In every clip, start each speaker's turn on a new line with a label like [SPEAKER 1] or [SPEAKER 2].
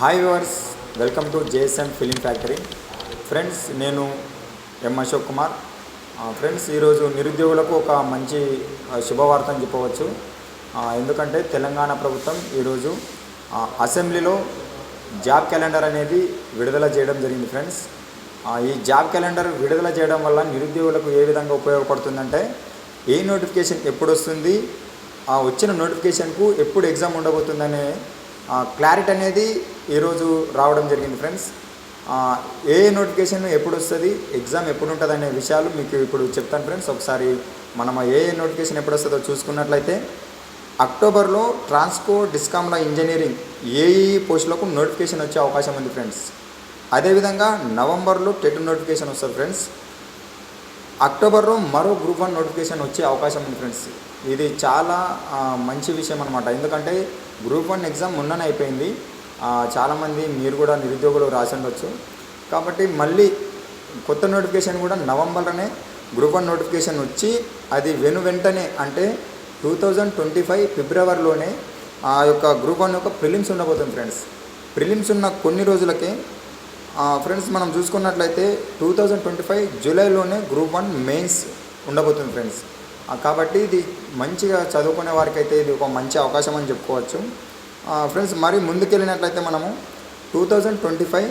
[SPEAKER 1] Hi viewers welcome to JSM film factory friends నేను M Ashok Kumar. Friends ఈరోజు నిరుద్యోగులకు ఒక మంచి ఆ, శుభవార్త అని చెప్పవచ్చు. ఎందుకంటే తెలంగాణ ప్రభుత్వం ఈరోజు అసెంబ్లీలో జాబ్ క్యాలెండర్ అనేది విడుదల చేయడం జరిగింది ఫ్రెండ్స్ ఈ జాబ్ క్యాలెండర్ విడుదల చేయడం వల్ల నిరుద్యోగులకు ఏ విధంగా ఉపయోగపడుతుందంటే ఏ నోటిఫికేషన్ ఎప్పుడు వస్తుంది ఆ వచ్చిన నోటిఫికేషన్కు ఎప్పుడు ఎగ్జామ్ ఉండబోతుందనే క్లారిటీ అనేది ఈరోజు రావడం జరిగింది ఫ్రెండ్స్? ఏ నోటిఫికేషన్ ఎప్పుడు వస్తుంది? ఎగ్జామ్ ఎప్పుడు ఉంటుంది అనే విషయాలు మీకు ఇప్పుడు చెప్తాను ఫ్రెండ్స్. ఒకసారి మనం ఏ నోటిఫికేషన్ ఎప్పుడు వస్తుందో చూసుకున్నట్లయితే అక్టోబర్లో ట్రాన్స్కో డిస్కామ్ల ఇంజనీరింగ్ ఏఈ పోస్టులకు నోటిఫికేషన్ వచ్చే అవకాశం ఉంది ఫ్రెండ్స్. అదేవిధంగా నవంబర్లో టెట్ నోటిఫికేషన్ వస్తుంది ఫ్రెండ్స్. అక్టోబర్లో మరో గ్రూప్ వన్ నోటిఫికేషన్ వచ్చే అవకాశం ఉంది ఫ్రెండ్స్. ఇది చాలా మంచి విషయం అనమాట ఎందుకంటే గ్రూప్ వన్ ఎగ్జామ్ మొన్ననే అయిపోయింది. చాలామంది మీరు కూడా నిరుద్యోగులు రాసి ఉండొచ్చు కాబట్టి మళ్ళీ కొత్త నోటిఫికేషన్ కూడా నవంబర్లోనే గ్రూప్ వన్ నోటిఫికేషన్ వచ్చి అది వెను వెంటనే అంటే టూ థౌజండ్ ట్వంటీ ఫైవ్ ఫిబ్రవరిలోనే ఆ యొక్క గ్రూప్ వన్ యొక్క ప్రిలిమ్స్ ఉండబోతుంది ఫ్రెండ్స్. ప్రిలిమ్స్ ఉన్న కొన్ని రోజులకే ఆ, ఫ్రెండ్స్ మనం చూసుకున్నట్లయితే టూ థౌజండ్ ట్వంటీ ఫైవ్ జూలైలోనే గ్రూప్ వన్ మెయిన్స్ ఉండబోతుంది ఫ్రెండ్స్. కాబట్టి ఇది మంచిగా చదువుకునే వారికైతే ఇది ఒక మంచి అవకాశం అని చెప్పుకోవచ్చు. ఫ్రెండ్స్ మరి ముందుకెళ్ళినట్లయితే మనము టూ థౌజండ్ ట్వంటీ ఫైవ్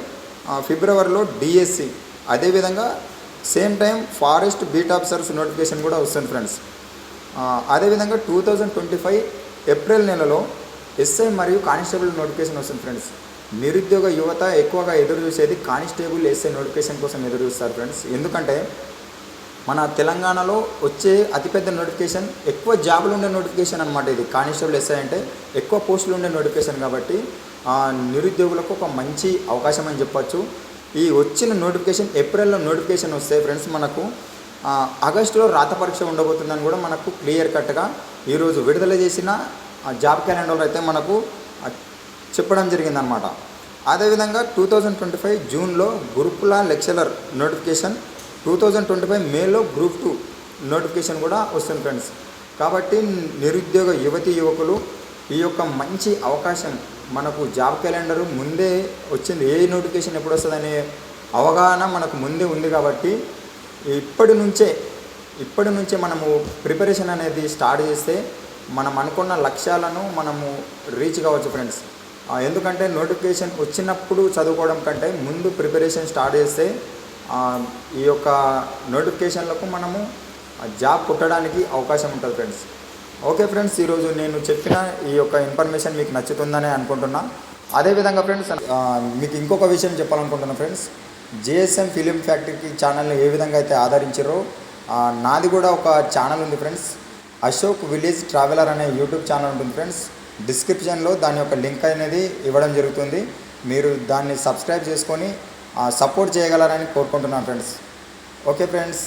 [SPEAKER 1] ఫిబ్రవరిలో డిఎస్సి. అదేవిధంగా same time forest beat officers notification కూడా వస్తుంది ఫ్రెండ్స్. అదేవిధంగా two thousand twenty five April నెలలో ఎస్ఐ మరియు కానిస్టేబుల్ నోటిఫికేషన్ వస్తుంది ఫ్రెండ్స్. నిరుద్యోగ యువత ఎక్కువగా ఎదురు చూసేది కానిస్టేబుల్ ఎస్ఐ నోటిఫికేషన్ కోసం ఎదురు చూస్తారు ఫ్రెండ్స్. ఎందుకంటే మన తెలంగాణలో వచ్చే అతిపెద్ద నోటిఫికేషన్ ఎక్కువ జాబులు ఉండే నోటిఫికేషన్ అనమాట ఇది. కానిస్టేబుల్ ఎస్ఐ అంటే ఎక్కువ పోస్టులు ఉండే నోటిఫికేషన్ కాబట్టి నిరుద్యోగులకు ఒక మంచి అవకాశం అని చెప్పచ్చు. ఈ వచ్చిన నోటిఫికేషన్ ఏప్రిల్లో నోటిఫికేషన్ వస్తే ఫ్రెండ్స్ మనకు ఆగస్టులో రాత పరీక్ష ఉండబోతుందని కూడా మనకు క్లియర్ కట్గా ఈరోజు విడుదల చేసిన జాబ్ క్యాలెండర్లో అయితే మనకు చెప్పడం జరిగిందనమాట అదేవిధంగా టూ థౌజండ్ ట్వంటీ ఫైవ్ జూన్లో గురుకుల lecturer notification two thousand twenty five మేలో గ్రూప్ టూ నోటిఫికేషన్ కూడా వస్తుంది ఫ్రెండ్స్ కాబట్టి నిరుద్యోగ యువతి యువకులు ఈ యొక్క మంచి అవకాశం మనకు జాబ్ క్యాలెండర్ ముందే వచ్చింది. ఏ నోటిఫికేషన్ ఎప్పుడు వస్తుందనే అవగాహన మనకు ముందే ఉంది కాబట్టి ఇప్పటి నుంచే ఇప్పటి నుంచే మనము ప్రిపరేషన్ అనేది స్టార్ట్ చేస్తే మనం అనుకున్న లక్ష్యాలను మనము రీచ్ కావచ్చు ఫ్రెండ్స్ ఎందుకంటే నోటిఫికేషన్ వచ్చినప్పుడు చదువుకోవడం కంటే ముందు ప్రిపరేషన్ స్టార్ట్ చేస్తే ఈ యొక్క నోటిఫికేషన్లకు మనము జాబ్ కొట్టడానికి అవకాశం ఉంటుంది ఫ్రెండ్స్. ఓకే ఫ్రెండ్స్ ఈరోజు నేను చెప్పిన ఈ యొక్క ఇన్ఫర్మేషన్ మీకు నచ్చుతుందని అనుకుంటున్నా. అదేవిధంగా ఫ్రెండ్స్ మీకు ఇంకొక విషయం చెప్పాలనుకుంటున్నా ఫ్రెండ్స్. జేఎస్ఎం ఫిలిం ఫ్యాక్టరీకి ఛానల్ని ఏ విధంగా అయితే ఆదరించారో నాది కూడా ఒక ఛానల్ ఉంది ఫ్రెండ్స్. అశోక్ విలేజ్ ట్రావెలర్ అనే యూట్యూబ్ ఛానల్ ఉంటుంది ఫ్రెండ్స్. డిస్క్రిప్షన్లో దాని యొక్క లింక్ అనేది ఇవ్వడం జరుగుతుంది. మీరు దాన్ని సబ్స్క్రైబ్ చేసుకొని సపోర్ట్ చేయగలరని కోరుకుంటున్నాను ఫ్రెండ్స్ ఓకే ఫ్రెండ్స్